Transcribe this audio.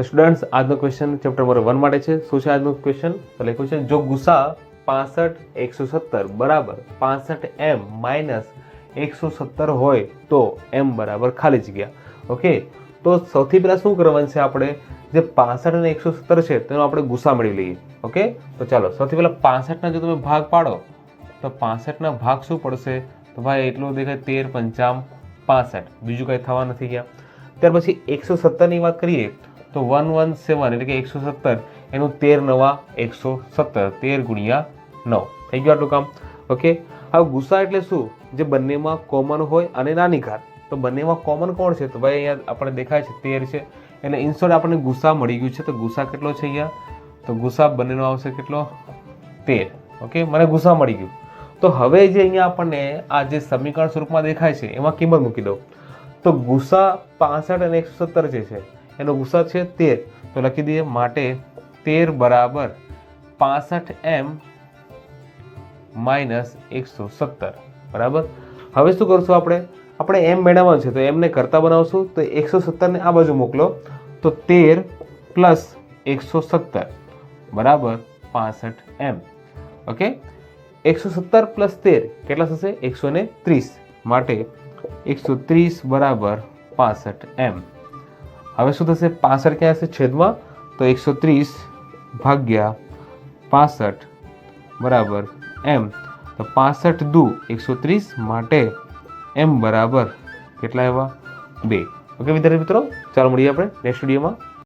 તો સ્ટુડન્ટ્સ આજનો question chapter number one માટે છે. શું છે આજનો ક્વેશ્ચન તો લખ્યું છે, જો ગુસા પાસઠ એકસો સત્તર, બરાબર, પાસઠ એમ માઇનસ એકસો સત્તર હોય તો એમ બરાબર ખાલી જગ્યા. ઓકે તો સૌથી પહેલાં શું કરવાનું છે આપણે? જે પાસઠ અને એકસો સત્તર છે, તેનો આપણે ગુસા મેળવી લઈએ. ઓકે તો ચાલો, સૌથી પહેલાં પાસઠના જો તમે ભાગ પાડો, તો પાસઠના ભાગ શું પડશે? તો ભાઈ, એટલું દેખાય તેર પંચામ પાસઠ. બીજું કંઈ થવા નથી ગયા. ત્યાર પછી એકસો સત્તરની વાત કરીએ તો વન વન સેવન એટલે કે એકસો સત્તર, એનું તેર નવા એકસો સત્તર, તેર ગુણ્યા નવ. થઈ ગયું આટલું કામ? ઓકે? હવે ગુસા એટલે શું? જે બંનેમાં કોમન હોય અને નાની ઘાત. તો બંનેમાં કોમન કોણ છે? તો ભાઈ અહીંયા આપણે દેખાય છે તેર છે. એટલે ઇન્સોર્ટ આપણને ગુસા મળી ગયું છે. તો ગુસા કેટલો છે અહીંયા? તો ગુસા બંનેનો આવશે કેટલો? તેર. ઓકે? મને ગુસા મળી ગયું. તો હવે જે અહીંયા આપણને આ જે સમીકરણ સ્વરૂપમાં દેખાય છે, એમાં કિંમત મૂકી દો તો ગુસા પાસઠ અને એકસો સત્તર જે છે એનો ગુસા છે તેર. તો લખી દઈએ માટે તેર બરાબર પાસઠ એમ માઇનસ એકસો સત્તર. બરાબર? હવે શું કરશું આપણે? આપણે એમ મેળવવાનું છે, તો એમને કરતા બનાવશું, તો એકસો સત્તરને આ બાજુ મોકલો. તો તેર પ્લસ એકસો સત્તર. બરાબર? પાસઠ એમ. ઓકે? એકસો સત્તર પ્લસ તેર કેટલા થશે? એકસો ને ત્રીસ. માટે એકસો ત્રીસ બરાબર પાસઠ એમ. હવે શું થશે? પાસઠ ક્યાં હશે? છેદમાં. તો એકસો ત્રીસ ભાગ્યા પાસઠ બરાબર એમ. તો પાસઠ દુ એકસો ત્રીસ માટે એમ બરાબર કેટલા એવા બે. ઓકે વિદ્યાર્થી મિત્રો, ચાલો મળીએ આપણે નેક્સ્ટ વિડીયોમાં.